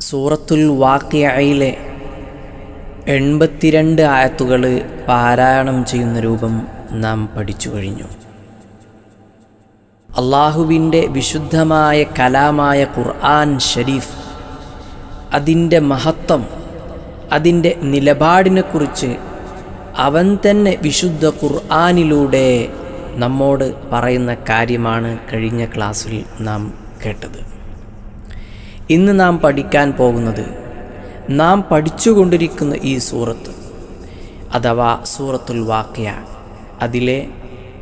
സൂറത്തുൽ വാക്കിയയിലെ എൺപത്തിരണ്ട് ആയത്തുകൾ പാരായണം ചെയ്യുന്ന രൂപം നാം പഠിച്ചു കഴിഞ്ഞു. അള്ളാഹുവിന്റെ വിശുദ്ധമായ കലാമായ ഖുർആൻ ഷരീഫ് അതിന്റെ മഹത്വം അതിന്റെ നിലപാടിനെക്കുറിച്ച് അവൻ തന്നെ വിശുദ്ധ ഖുർആാനിലൂടെ നമ്മോട് പറയുന്ന കാര്യമാണ് കഴിഞ്ഞ ക്ലാസ്സിൽ നാം കേട്ടത്. ഇന്ന് നാം പഠിക്കാൻ പോകുന്നത് നാം പഠിച്ചുകൊണ്ടിരിക്കുന്ന ഈ സൂറത്ത് അഥവാ സൂറത്തുൽ വാക്യ അതിലെ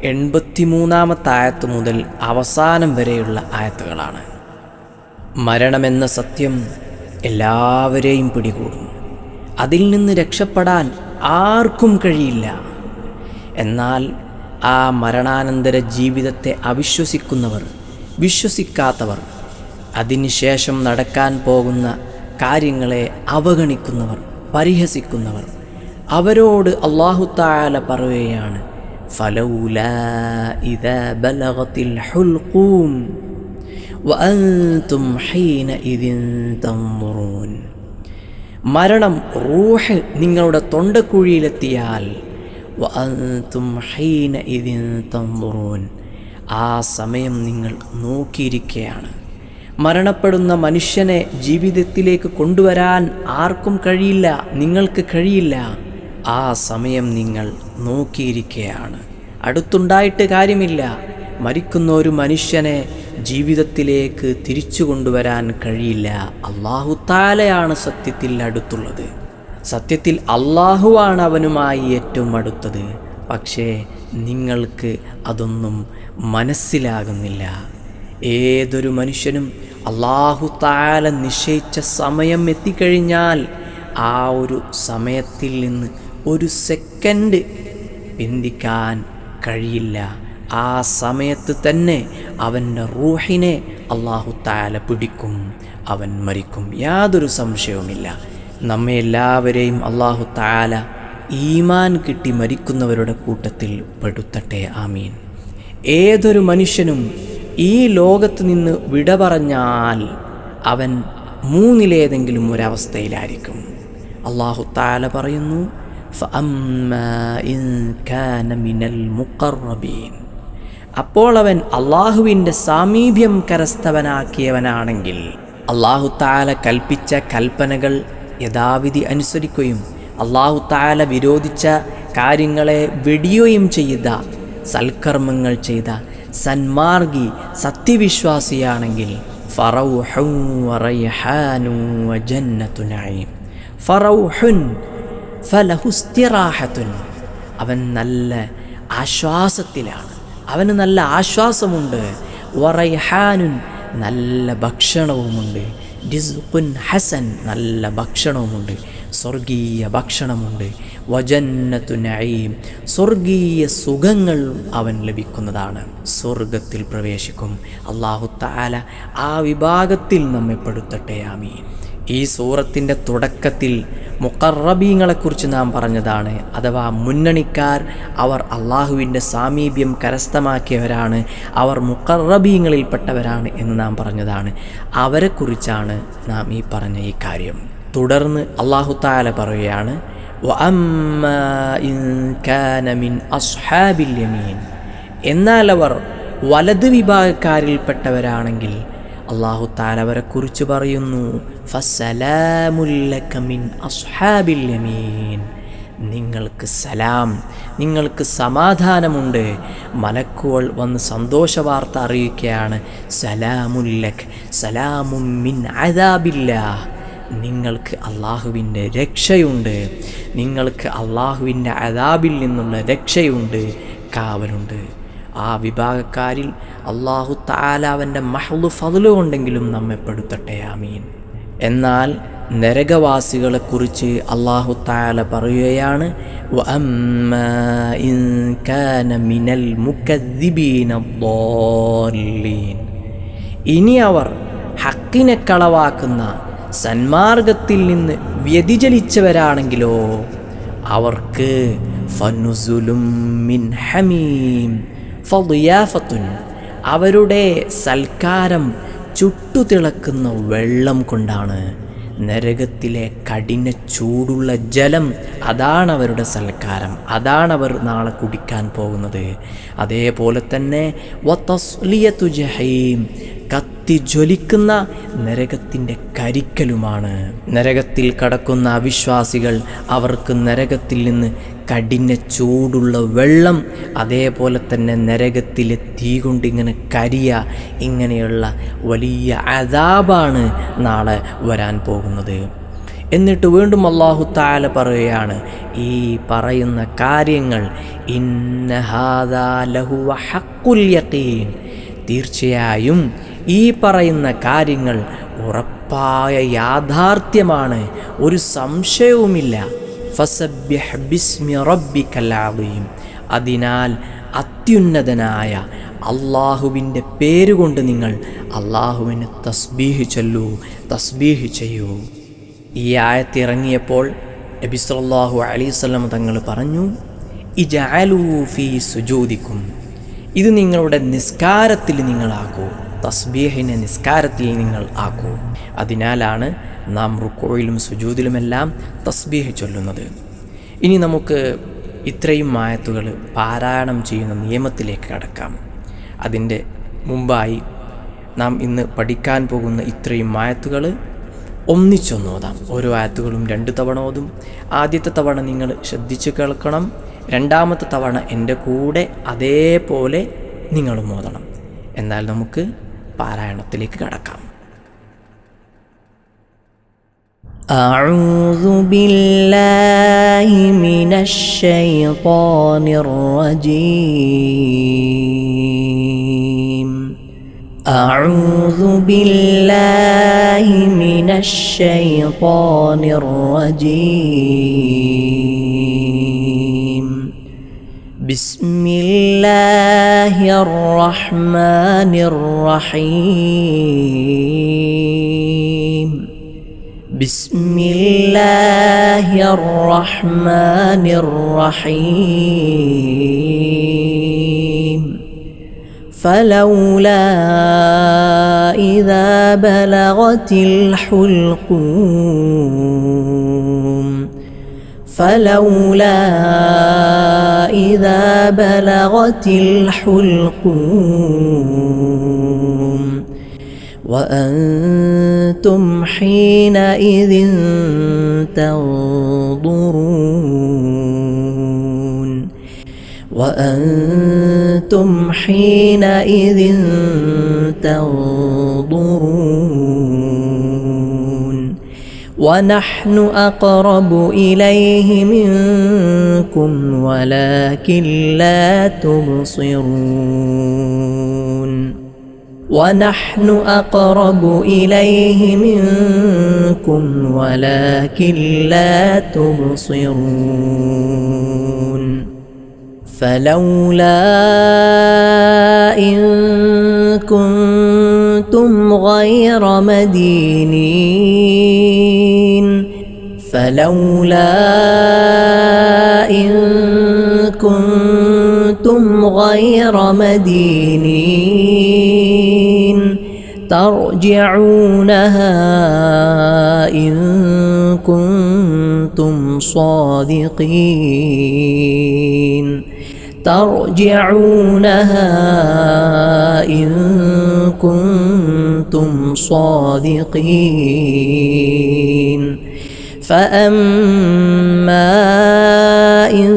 എൺപത്തിമൂന്നാമത്തെ ആയത്ത് മുതൽ അവസാനം വരെയുള്ള ആയത്തുകളാണ്. മരണമെന്ന സത്യം എല്ലാവരെയും പിടികൂടും. അതിൽ നിന്ന് രക്ഷപ്പെടാൻ ആർക്കും കഴിയില്ല. എന്നാൽ ആ മരണാനന്തര ജീവിതത്തെ അവിശ്വസിക്കുന്നവർ വിശ്വസിക്കാത്തവർ അതിനുശേഷം നടക്കാൻ പോകുന്ന കാര്യങ്ങളെ അവഗണിക്കുന്നവർ പരിഹസിക്കുന്നവർ. അവരോട് അള്ളാഹു താല പറയുകയാണ് ഹുൽഖൂം വഅൻതും തംറൂൻ. മരണം റൂഹ് നിങ്ങളുടെ തൊണ്ടക്കുഴിയിലെത്തിയാൽ വഅൻതും തംറൂൻ. ആ സമയം നിങ്ങൾ നോക്കിയിരിക്കുകയാണ്. മരണപ്പെടുന്ന മനുഷ്യനെ ജീവിതത്തിലേക്ക് കൊണ്ടുവരാൻ ആർക്കും കഴിയില്ല നിങ്ങൾക്ക് കഴിയില്ല. ആ സമയം നിങ്ങൾ നോക്കിയിരിക്കുകയാണ് അടുത്തുണ്ടായിട്ട് കാര്യമില്ല. മരിക്കുന്ന ഒരു മനുഷ്യനെ ജീവിതത്തിലേക്ക് തിരിച്ചു കൊണ്ടുവരാൻ കഴിയില്ല. അള്ളാഹു താലയാണ് സത്യത്തിൽ അടുത്തുള്ളത്. സത്യത്തിൽ അള്ളാഹുവാണ് അവനുമായി ഏറ്റവും അടുത്തത്. പക്ഷേ നിങ്ങൾക്ക് അതൊന്നും മനസ്സിലാകുന്നില്ല. ഏതൊരു മനുഷ്യനും അള്ളാഹു താല നിശ്ചയിച്ച സമയം എത്തിക്കഴിഞ്ഞാൽ ആ ഒരു സമയത്തിൽ നിന്ന് ഒരു സെക്കൻഡ് പിന്തിക്കാൻ കഴിയില്ല. ആ സമയത്ത് തന്നെ അവന്റെ റൂഹിനെ അള്ളാഹു താല പിടിക്കും അവൻ മരിക്കും. യാതൊരു സംശയവുമില്ല. നമ്മെ എല്ലാവരെയും അള്ളാഹു താല ഈമാൻ കിട്ടി മരിക്കുന്നവരുടെ കൂട്ടത്തിൽ പെടുത്തട്ടെ. ആമീൻ. ഏതൊരു മനുഷ്യനും ഈ ലോകത്ത് നിന്ന് വിട പറഞ്ഞാൽ അവൻ മൂന്നിലേതെങ്കിലും ഒരവസ്ഥയിലായിരിക്കും. അള്ളാഹു താല പറയുന്നു അപ്പോൾ അവൻ അള്ളാഹുവിന്റെ സാമീപ്യം കരസ്ഥവനാക്കിയവനാണെങ്കിൽ അള്ളാഹു താല കൽപ്പിച്ച കൽപ്പനകൾ യഥാവിധി അനുസരിക്കുകയും അള്ളാഹു താല വിരോധിച്ച കാര്യങ്ങളെ വെടിയുകയും ചെയ്ത സൽക്കർമ്മങ്ങൾ ചെയ്ത സന്മാർഗി സത്യവിശ്വാസിയാണെങ്കിൽ അവൻ നല്ല ആശ്വാസത്തിലാണ്. അവന് നല്ല ആശ്വാസമുണ്ട്. വറൈഹാനുൻ നല്ല ഭക്ഷണവുമുണ്ട്. ഡിസുഖുൻ ഹസൻ നല്ല ഭക്ഷണവുമുണ്ട്. സ്വർഗീയ ഭക്ഷണമുണ്ട്. വജന്നത്തു നയീം സ്വർഗീയ സുഖങ്ങൾ അവൻ ലഭിക്കുന്നതാണ്. സ്വർഗത്തിൽ പ്രവേശിക്കും. അള്ളാഹു താല ആ വിഭാഗത്തിൽ നമ്മെ പെടുത്തട്ടെ. ആമീൻ. ഈ സൂറത്തിന്റെ തുടക്കത്തിൽ മുക്കറബീങ്ങളെക്കുറിച്ച് നാം പറഞ്ഞതാണ്. അഥവാ മുന്നണിക്കാർ അവർ അള്ളാഹുവിന്റെ സാമീപ്യം കരസ്ഥമാക്കിയവരാണ്. അവർ മുക്കറബീങ്ങളിൽപ്പെട്ടവരാണ് എന്ന് നാം പറഞ്ഞതാണ്. അവരെക്കുറിച്ചാണ് നാം ഈ പറഞ്ഞ ഈ കാര്യം. തുടർന്ന് അള്ളാഹു താല പറയുകയാണ് എന്നാൽ അവർ വലത് വിഭാഗക്കാരിൽപ്പെട്ടവരാണെങ്കിൽ അള്ളാഹു താല അവരെ കുറിച്ച് പറയുന്നു ഫസലാമുല്ലക്കമിൻ യമീൻ. നിങ്ങൾക്ക് സലാം നിങ്ങൾക്ക് സമാധാനമുണ്ട്. മലക്കുകൾ വന്ന് സന്തോഷ വാർത്ത അറിയിക്കുകയാണ് സലാമുല്ലഖ് സലാമുമിൻ അദാബില്ല നിങ്ങൾക്ക് അള്ളാഹുവിന്റെ രക്ഷയുണ്ട്. നിങ്ങൾക്ക് അള്ളാഹുവിന്റെ അതാബിൽ നിന്നുള്ള രക്ഷയുണ്ട്. കാവലുണ്ട്. ആ വിഭാഗക്കാരിൽ അള്ളാഹു താലാവന്റെ മഹ്ലു ഫതിലുകൊണ്ടെങ്കിലും നമ്മെ പെടുത്തട്ടെ. ആമീൻ. എന്നാൽ നരകവാസികളെക്കുറിച്ച് അള്ളാഹു താല പറയുകയാണ് "വഅമ്മാ ഇൻ കാന മിനൽ ഇനി അവർ ഹക്കിനെ കളവാക്കുന്ന സന്മാർഗത്തിൽ നിന്ന് വ്യതിചലിച്ചവരാണെങ്കിലോ അവർക്ക് മിൻ ഹമീം അവരുടെ സൽക്കാരം ചുട്ടുതിളക്കുന്ന വെള്ളം കൊണ്ടാണ് നരകത്തിലെ കഠിന ചൂടുള്ള ജലം അതാണ് അവരുടെ സൽക്കാരം അതാണ് അവർ നാളെ കുടിക്കാൻ പോകുന്നത്. അതേപോലെ തന്നെ ജഹീം കത്തി ജ്വലിക്കുന്ന നരകത്തിന്റെ കരിക്കലുമാണ്. നരകത്തിൽ കടക്കുന്ന അവിശ്വാസികൾ അവർക്ക് നരകത്തിൽ നിന്ന് കഠിന ചൂടുള്ള വെള്ളം അതേപോലെ തന്നെ നരകത്തിലെ തീ കൊണ്ട് ഇങ്ങനെ കരിയ ഇങ്ങനെയുള്ള വലിയ അതാബാണ് നാളെ വരാൻ പോകുന്നത്. എന്നിട്ട് വീണ്ടും അള്ളാഹു താല പറയുകയാണ് ഈ പറയുന്ന കാര്യങ്ങൾ ഇന്നഹാദാ ലഹുവ ഹക്കുൽ യഖീൻ തീർച്ചയായും ഈ പറയുന്ന കാര്യങ്ങൾ ഉറപ്പായ യാഥാർത്ഥ്യമാണ്. ഒരു സംശയവുമില്ല. അതിനാൽ അത്യുന്നതനായ അള്ളാഹുവിന്റെ പേരുകൊണ്ട് നിങ്ങൾ അള്ളാഹുവിന് തസ്ബീഹ് ചൊല്ലൂ തസ്ബീഹ് ചെയ്യൂ. ഈ ആയത്തിറങ്ങിയപ്പോൾ നബിസ്വല്ലാഹു വസല്ലം തങ്ങൾ പറഞ്ഞു ഇജാലൂ ഫീ സുജോദിക്കും. ഇത് നിങ്ങളുടെ നിസ്കാരത്തിൽ നിങ്ങളാക്കൂ. തസ്ബീഹിനെ നിസ്കാരത്തിൽ നിങ്ങൾ ആക്കൂ. അതിനാലാണ് നാം റുക്കോയിലും സുജൂതിലുമെല്ലാം തസ്ബീഹ് ചൊല്ലുന്നത്. ഇനി നമുക്ക് ഇത്രയും മായത്തുകൾ പാരായണം ചെയ്യുന്ന നിയമത്തിലേക്ക് കടക്കാം. അതിന്റെ മുമ്പായി നാം ഇന്ന് പഠിക്കാൻ പോകുന്ന ഇത്രയും മായത്തുകൾ ഒന്നിച്ചൊന്ന് ഓതാം. ഓരോ ആയത്തുകളും രണ്ട് തവണ ഓതും. ആദ്യത്തെ തവണ നിങ്ങൾ ശ്രദ്ധിച്ച് കേൾക്കണം. രണ്ടാമത്തെ തവണ എന്റെ കൂടെ അതേപോലെ നിങ്ങളും ഓതണം. എന്നാൽ നമുക്ക് പാരായണത്തിലേക്ക് കടക്കാം أعوذ بالله من الشيطان الرجيم أعوذ بالله من الشيطان الرجيم بسم الله الرحمن الرحيم. بسم الله الرحمن الرحيم. فلولا إذا بلغت الحلقوم فلولا إذا بلغت الحلقوم وأنتم حينئذ تنظرون وأنتم حينئذ تنظرون ونحن أقرب إليه منكم ولكن لا تبصرون. ونحن أقرب إليه منكم ولكن لا تبصرون. فلولا إن كنتم غير مدينين فلولا إن كنتم غير مدينين ترجعونها إن كنتم صادقين ترجعونها إن كنتم صادقين. فأما إن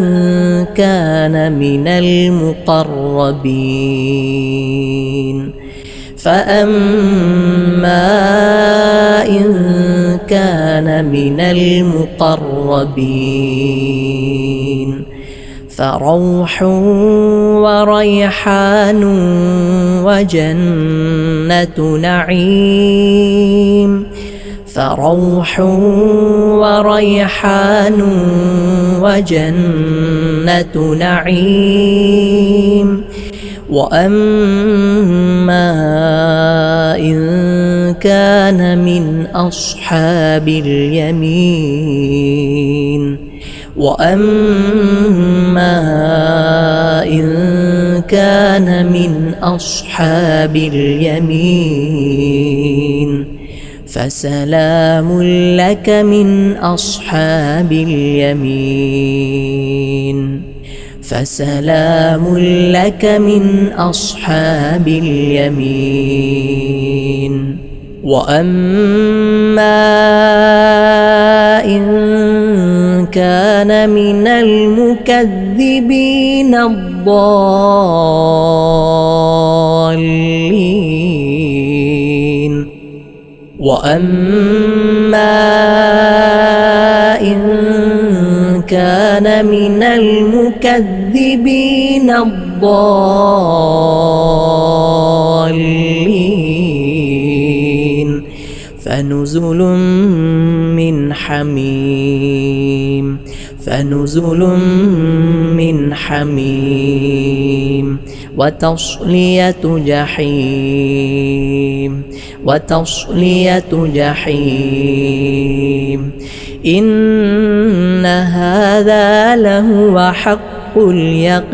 كان من المقربين. فأما إن كان من المقربين. فروح وريحان وجنة نعيم. فروح وريحان وجنة نعيم. وأما إن كان من أصحاب اليمين. واما ان كان من اصحاب اليمين فسلام لك من اصحاب اليمين فسلام لك من اصحاب اليمين واما ان كان من المكذبين الضالين. واما ان كان من المكذبين الضالين. فنزل من حميم فنزل من حميم وتصلية جحيم وتصلية جحيم. إن هذا لهو حق اليقين.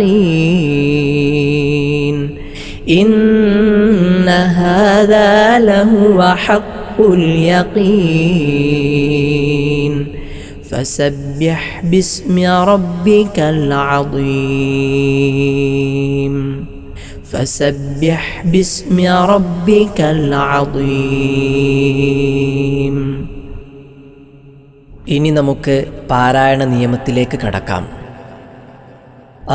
إن هذا لهو حق اليقين. فسبح باسم ربك العظيم فسبح باسم ربك العظيم ഇനി നമുക്ക് പാരായണ നിയമത്തിലേക്ക് കടക്കാം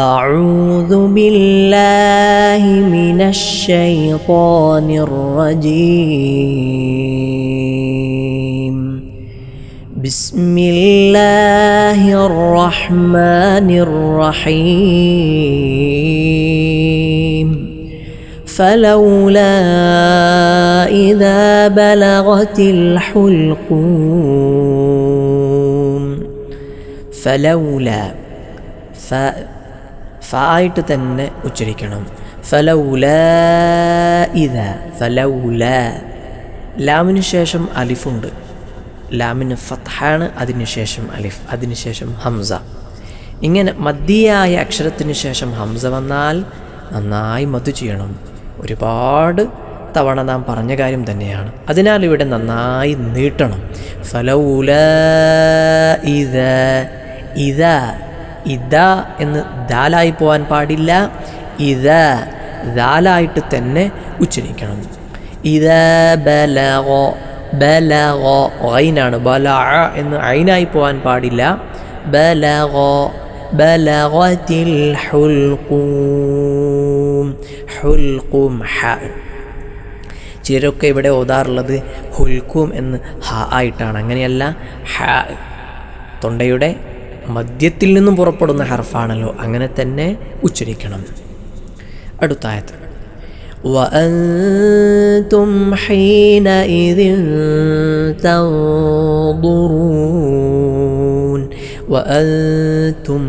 أعوذ بالله من الشيطان الرجيم بسم الله الرحمن الرحيم فلولا إذا بلغت الحلقوم ഫലൗല ഫ ഫ ആയിട്ട് തന്നെ ഉച്ചരിക്കണം ഫലൗല ഇത ഫലൗല ലാമിന് ശേഷം അലിഫുണ്ട് ലാമിന് ഫത്ഹാണ് അതിനുശേഷം അലിഫ് അതിനുശേഷം ഹംസ. ഇങ്ങനെ മദ്യയായ അക്ഷരത്തിന് ശേഷം ഹംസ വന്നാൽ നന്നായി മധു ചെയ്യണം. ഒരുപാട് തവണ നാം പറഞ്ഞ കാര്യം തന്നെയാണ്. അതിനാൽ ഇവിടെ നന്നായി നീട്ടണം. ഫലൗല ഇത ഇത ഇത എന്ന് ദാലായി പോകാൻ പാടില്ല. ഇത ദാലായിട്ട് തന്നെ ഉച്ചരിക്കണം. ഇത ബലഗോ ബലഗോ ഐനാണ്. ബല എന്ന് ഐനായി പോകാൻ പാടില്ല. ബലഗോ ബലഗത്തിൽ ഹുൽഖൂം ഹുൽഖും ഹ. ചിലരൊക്കെ ഇവിടെ ഓതാറുള്ളത് ഹുൽക്കും എന്ന് ഹ ആയിട്ടാണ്. അങ്ങനെയല്ല ഹ തൊണ്ടയുടെ മധ്യത്തിൽ നിന്നും പുറപ്പെടുന്ന ഹർഫാണല്ലോ. അങ്ങനെ തന്നെ ഉച്ചരിക്കണം. അടുത്തായത് وأنتم حينئذ تنظرون. وأنتم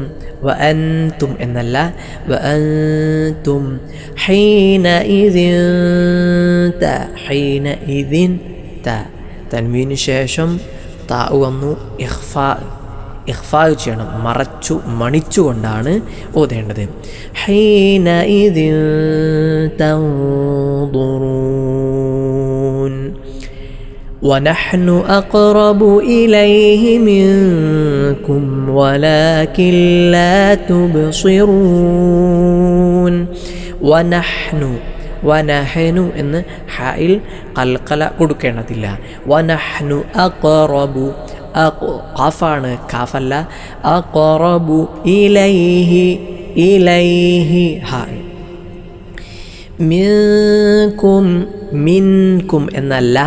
وأنتم إن الله وأنتم حينئذ تا حينئذ تا تنوين شاشم تاء ونو إخفاء. ഇഖ്ഫാ ഇഖ്ഫാ ചെയ്യണം മറച്ചു മണിച്ചുകൊണ്ടാണ് ഓതേണ്ടത് حينئذ تنظرون ونحن أقرب إليه منكم ولكن لا تبصرون വനഹ്നു വനഹനു എന്ന് ഹായിൽ കൽക്കല കൊടുക്കേണ്ടതില്ല വനഹ്നു അഖറബു ഖാഫാണ് ഖാഫല്ല അഖറബു ഇലൈഹി ഇലൈഹി ഹായ്. മിൻകും മിൻകും എന്നല്ല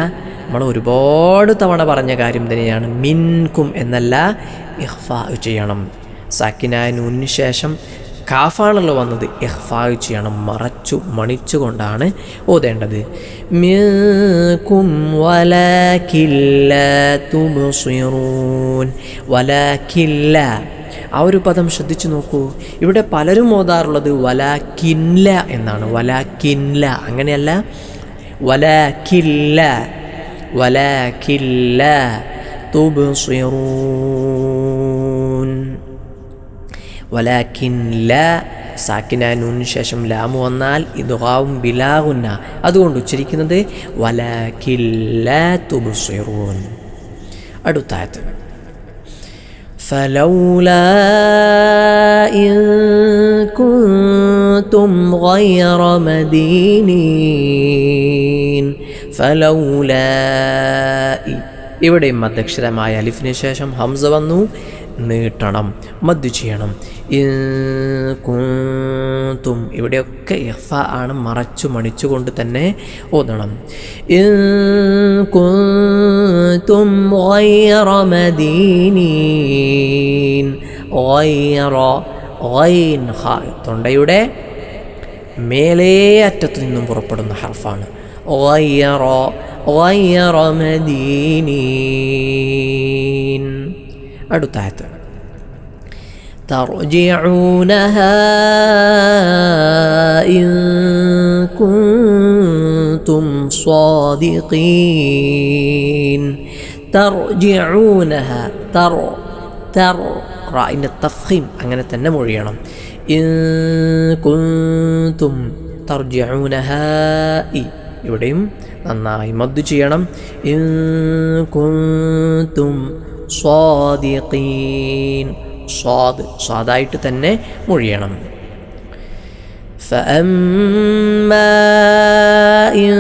നമ്മൾ ഒരുപാട് തവണ പറഞ്ഞ കാര്യം തന്നെയാണ്. മിൻകും എന്നല്ല ഇഹ്ഫ ചെയ്യണം. സാക്കിനായ നൂനിന് ശേഷം കാഫാണല്ലോ വന്നത്. എഹ്ഫായ് മറച്ചു മണിച്ചുകൊണ്ടാണ് ഓതേണ്ടത്. ആ ഒരു പദം ശ്രദ്ധിച്ചു നോക്കൂ. ഇവിടെ പലരും ഓതാറുള്ളത് വലാക്കില്ല എന്നാണ്. വലാക്കില്ല അങ്ങനെയല്ല. വലാക്കില്ല വലാക്കില്ല തുബ് വലാക്കിൻ ല സാക്കിനൂന് ശേഷം ലാമു വന്നാൽ ഇതുഹാവും ബിലാകുന്ന അതുകൊണ്ട് ഉച്ചരിക്കുന്നത് വലാക്കില്ല തുബ്സിറൂൻ അടുത്തായത് فلولا إن كنتم غير مدينين فلولا ഇവിടെയും മധ്യക്ഷരമായ അലിഫിന് ശേഷം ഹംസ വന്നു നീട്ടണം മദ്യു ചെയ്യണം. കൂത്തും ഇവിടെയൊക്കെ എഫ ആണ് മറച്ചു മണിച്ചുകൊണ്ട് തന്നെ ഓതണം. കൂത്തും തൊണ്ടയുടെ മേലേ അറ്റത്തു നിന്നും പുറപ്പെടുന്ന ഹർഫാണ്. ഓയ്യറോ ഓയ്യറോ മദീനീ അടുത്തായത് ترجعونها إن كنتم صادقين ترجعونها تر تر റായിൻ്റെ തഫീം അങ്ങനെ തന്നെ മൊഴിയണം ഇൻ കുന്തും തർജഊനഹായി ഇവിടെയും നന്നായി മദ്ദു ചെയ്യണം ഇൻ കുന്തും സ്വാദിഖീൻ സ്വാദ് സ്വാദായിട്ട് തന്നെ മൊഴിയണം فأما إن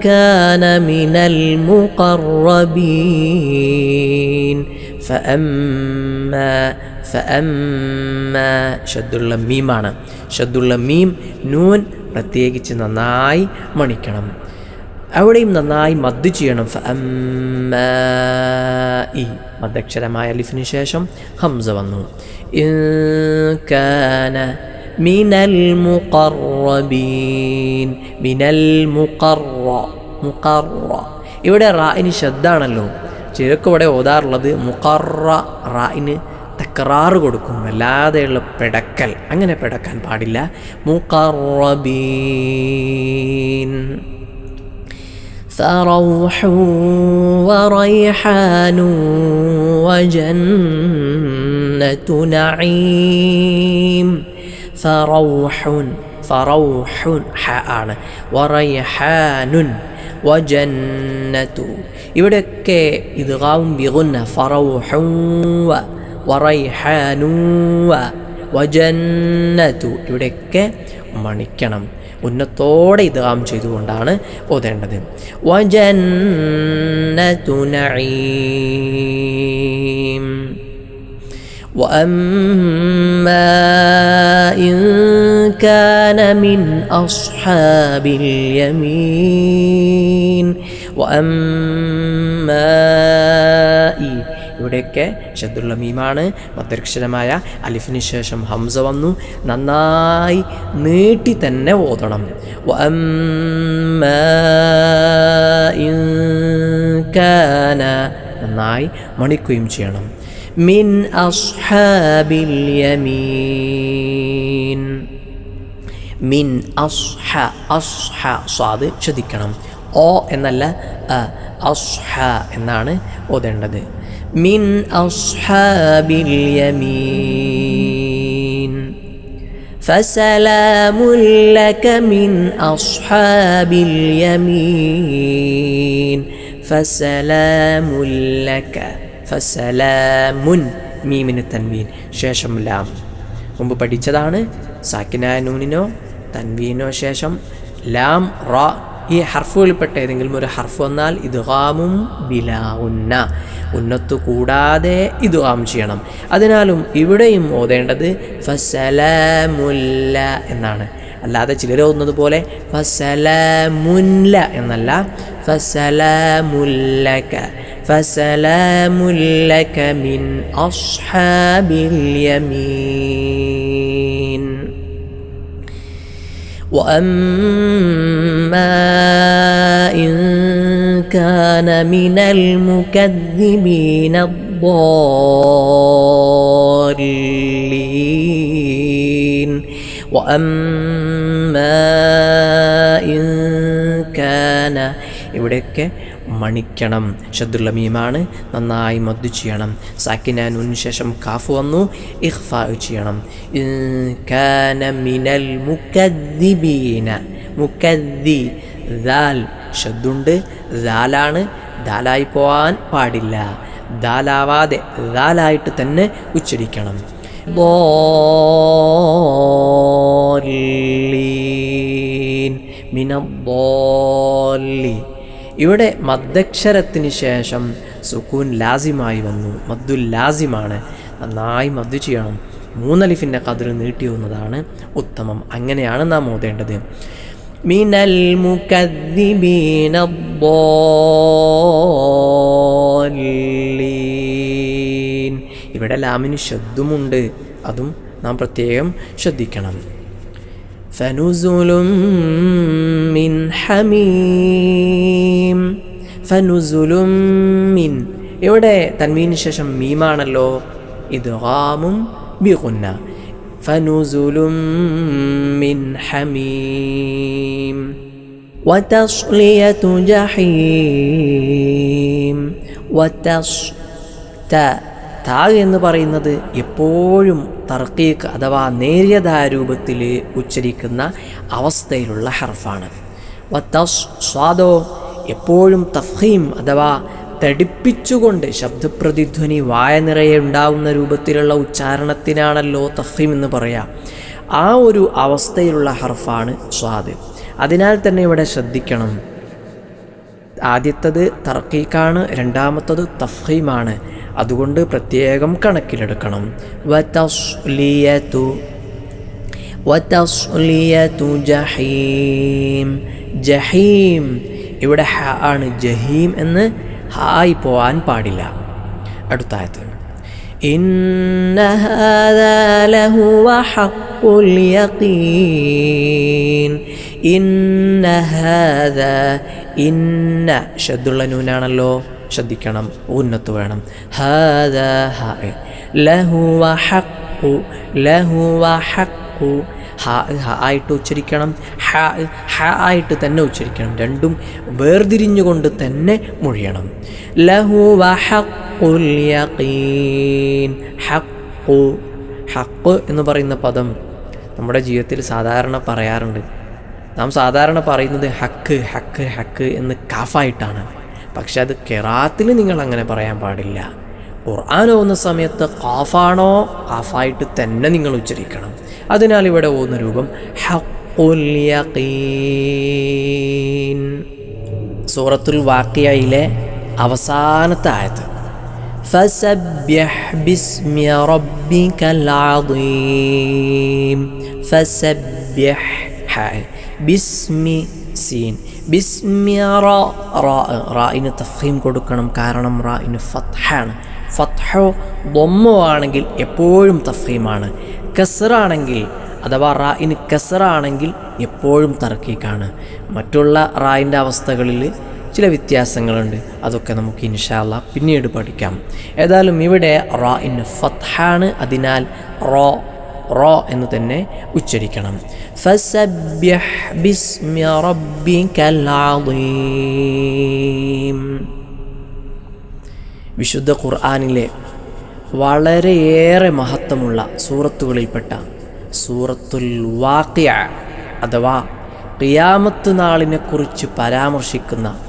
كان من المقربين فأما فأما ഷദ്ദുള്ള മീമാണ് ഷദ്ദുള്ള മീം നൂൻ പ്രത്യേകിച്ച് നന്നായി മണിക്കണം അവിടെയും നന്നായി മദ് ചെയ്യണം. ഫഅമ്മായി മദ്ദക്ഷരമായ അലിഫിന് ശേഷം ഹംസ വന്നു. മിനൽ മുഖറബീൻ മിനൽ ഇവിടെ റായിന് ശബ്ദാണല്ലോ ചിലക്കിവിടെ ഓതാറുള്ളത് മുഖറ റായിന് തക്കറാറ് കൊടുക്കും. അല്ലാതെയുള്ള പിടക്കൽ. അങ്ങനെ പിടക്കാൻ പാടില്ല. മുഖറബീൻ فروح وريحان وجنة نعيم فروح فروح ഹ ആണ് വറൈഹാനുൻ വജന്നതു ഇവിടെയൊക്കെ ഇദ്ഗാവും ബിഗുന്ന ഫറൗഹു വ വറൈഹാനു വ വജന്നതു ഇവിടെയൊക്കെ മണിക്കണം ഉന്നത്തോടെ ഇദ്ഗാം ചെയ്തുകൊണ്ടാണ് ഓതേണ്ടത് വജന്നതു നഈം واما ان كان من اصحاب اليمين واما ഇവിടെയൊക്കെ ഷദ്ദുള്ള മീമാണ്. മധ്യക്ഷരമായ അലിഫിന് ശേഷം ഹംസ വന്നു. നന്നായി നീട്ടി തന്നെ ഓതണം. നന്നായി മണിക്കുകയും ചെയ്യണം. മിൻ അസ്ഹാബിൽ യമീൻ. മിൻ അസ്ഹ അസ്ഹ സ്വാദ് ശ്രദ്ധിക്കണം. ഓ എന്നല്ല അസ്ഹ എന്നാണ് ഓതേണ്ടത്. من اصحاب اليمين فسلام لك من اصحاب اليمين فسلام لك ഫസലാമുൻ മീമിന് തൻവീൻ ശേഷം ലാം മുമ്പ് പഠിച്ചതാണ് സാക്കിനായ നൂനിനോ തൻവീനോ ശേഷം ലാം റ ഈ ഹർഫുകളിൽപ്പെട്ട ഏതെങ്കിലും ഒരു ഹർഫ് വന്നാൽ ഇദ്ഗാമും ബിലാവുന്ന ഉന്നത്തു കൂടാതെ ഇദ്ഗാം ചെയ്യണം അതിനാലും ഇവിടെയും ഓതേണ്ടത് ഫസലാമുല്ല എന്നാണ് അല്ലാതെ ചിലർ ഓതുന്നത് പോലെ ഫസലാമുല്ല എന്നല്ല ഫസലാമുല്ലക ഫസലാമുല്ലക മിൻ അസ്ഹാബിൽ യമീൻ واما ان كان من المكذبين الضالين واما ان كان ഇവിടെയൊക്കെ മണിക്കണം ഷദ്ദുള്ള മീമാണ് നന്നായി മദ്ദു ചെയ്യണം സാക്കിനാനുന് ശേഷം കാഫ് വന്നു ഇഖ്ഫ ചെയ്യണം ഇൻ കാന മിനൽ മുക്കദ്ദിബീന മുക്കദ്ദി. ദാൽ ഷദ്ദുണ്ട് ദാലാണ് ദാലായി പോവാൻ പാടില്ല. ദാലാവാതെ ദാലായിട്ട് തന്നെ ഉച്ചരിക്കണം. മിനബോലി ഇവിടെ മദ്ദക്ഷരത്തിന് ശേഷം സുക്കൂൻ ലാസിമായി വന്നു. മദ്ദു ലാസിമാണ്. നന്നായി മദ്ദു ചെയ്യണം. മൂന്നലിഫിന്റെ കതിർ നീട്ടി വന്നതാണ് ഉത്തമം. അങ്ങനെയാണ് നാം ഓതേണ്ടത്. മിനൽ മുക്കദ്ദിബീന ضالين. ഇവിടെ ലാമിന് ശബ്ദമുണ്ട് അതും നാം പ്രത്യേകം ശ്രദ്ധിക്കണം فنزل من حميم ഫനുസുലും മിൻ ഇവിടെ തന്മീന് ശേഷം മീമാണല്ലോ ഇത് ഹാമും ബിഗുന്ന ഫനുസുലും മിൻ ഹമീം وتصلية جحيم وتص ത താ എന്ന് പറയുന്നത് എപ്പോഴും തർക്കീക്ക് അഥവാ നേരിയതായ രൂപത്തിൽ ഉച്ചരിക്കുന്ന അവസ്ഥയിലുള്ള ഹർഫാണ് വത്തസ് സ്വാദോ എപ്പോഴും തഫീം അഥവാ തടിപ്പിച്ചുകൊണ്ട് ശബ്ദപ്രതിധ്വനി വായ നിറയെ ഉണ്ടാവുന്ന രൂപത്തിലുള്ള ഉച്ചാരണത്തിനാണല്ലോ തഫീം എന്ന് പറയാം. ആ ഒരു അവസ്ഥയിലുള്ള ഹർഫാണ് സ്വാദ്. അതിനാൽ തന്നെ ഇവിടെ ശ്രദ്ധിക്കണം. ആദ്യത്തത് തർക്കീക്കാണ് രണ്ടാമത്തത് തഫീമാണ് അതുകൊണ്ട് പ്രത്യേകം കണക്കിലെടുക്കണം. ജഹീം. ജഹീം. ഇവിടെ ഹ ആണ് ജഹീം എന്ന് ഹായ് പോവാൻ പാടില്ല. അടുത്തായത്. ആയത്ത് ഇന്ന ഷദ്ദുള്ള നൂനാണല്ലോ. ശ്രദ്ധിക്കണം. ഉന്നത്ത് വേണം. ഹദ ഹ. ലഹു ഹക്കു ആയിട്ട് ഉച്ചരിക്കണം ഹ ആയിട്ട് തന്നെ ഉച്ചരിക്കണം. രണ്ടും വേർതിരിഞ്ഞുകൊണ്ട് തന്നെ മൊഴിയണം. ലഹു ഹക്കു ഹഖ് എന്ന് പറയുന്ന പദം നമ്മുടെ ജീവിതത്തിൽ സാധാരണ പറയാറുണ്ട്. നാം സാധാരണ പറയുന്നത് ഹക്ക് ഹക്ക് ഹക്ക് എന്ന് കാഫായിട്ടാണ്. പക്ഷെ അത് കെറാത്തിൽ നിങ്ങൾ അങ്ങനെ പറയാൻ പാടില്ല. ഖുർആൻ ഓന്ന സമയത്ത് ഖാഫാണോ ഖാഫായിട്ട് തന്നെ നിങ്ങൾ ഉച്ചരിക്കണം അതിനാൽ ഇവിടെ ഓന്ന രൂപം ഹഖുൽ യഖീൻ സൂറത്തുൽ വാക്കിയയിലെ അവസാനത്തെ ആയത്ത് فسبح باسم ربك العظيم فسبح ഹായ് ബിസ്മി റായിന് തഫീം കൊടുക്കണം. കാരണം റായിന് ഫത്ഹാണ്. ഫത്ഹോ ബൊമ്മോ ആണെങ്കിൽ എപ്പോഴും തഫീമാണ് കസറാണെങ്കിൽ അഥവാ റായിന് കസറാണെങ്കിൽ എപ്പോഴും തർക്കീക്കാണ്. മറ്റുള്ള റായിന്റെ അവസ്ഥകളിൽ ചില വ്യത്യാസങ്ങളുണ്ട്. അതൊക്കെ നമുക്ക് ഇൻഷാല്ല പിന്നീട് പഠിക്കാം. ഏതായാലും ഇവിടെ റായിന് ഫത്ഹാണ്. അതിനാൽ റോ റോ എന്ന് തന്നെ ഉച്ചരിക്കണം. വിശുദ്ധ ഖുർആാനിലെ വളരെയേറെ മഹത്വമുള്ള സൂറത്തുകളിൽപ്പെട്ട സൂറത്തുൽ വാക്കിയ അഥവാ ഖിയാമത്ത് നാളിനെക്കുറിച്ച് പരാമർശിക്കുന്ന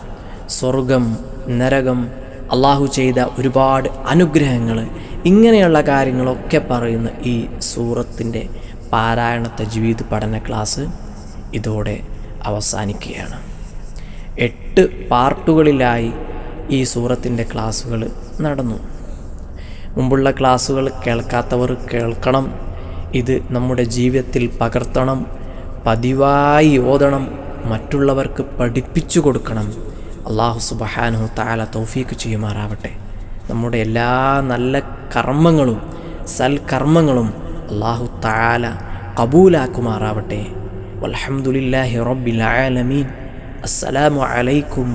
സ്വർഗം നരകം അള്ളാഹു ചെയ്ത ഒരുപാട് അനുഗ്രഹങ്ങൾ ഇങ്ങനെയുള്ള കാര്യങ്ങളൊക്കെ പറയുന്ന ഈ സൂറത്തിന്റെ പാരായണ തജ്വീദ് പഠന ക്ലാസ് ഇതോടെ അവസാനിക്കുകയാണ്. എട്ട് പാർട്ടുകളിലായി ഈ സൂറത്തിന്റെ ക്ലാസ്സുകൾ നടന്നു. മുമ്പുള്ള ക്ലാസ്സുകൾ കേൾക്കാത്തവർ കേൾക്കണം. ഇത് നമ്മുടെ ജീവിതത്തിൽ പകർത്തണം പതിവായി ഓതണം മറ്റുള്ളവർക്ക് പഠിപ്പിച്ചു കൊടുക്കണം. അള്ളാഹു സുബഹാനു താല തൗഫീക്ക് ചെയ്യുമാറാവട്ടെ. നമ്മുടെ എല്ലാ നല്ല കർമ്മങ്ങളും സൽക്കർമ്മങ്ങളും അള്ളാഹു താല കബൂലാക്കുമാറാവട്ടെ. വൽഹംദുലില്ലാഹി റബ്ബിൽ ആലമീൻ. അസ്സലാമു അലൈക്കും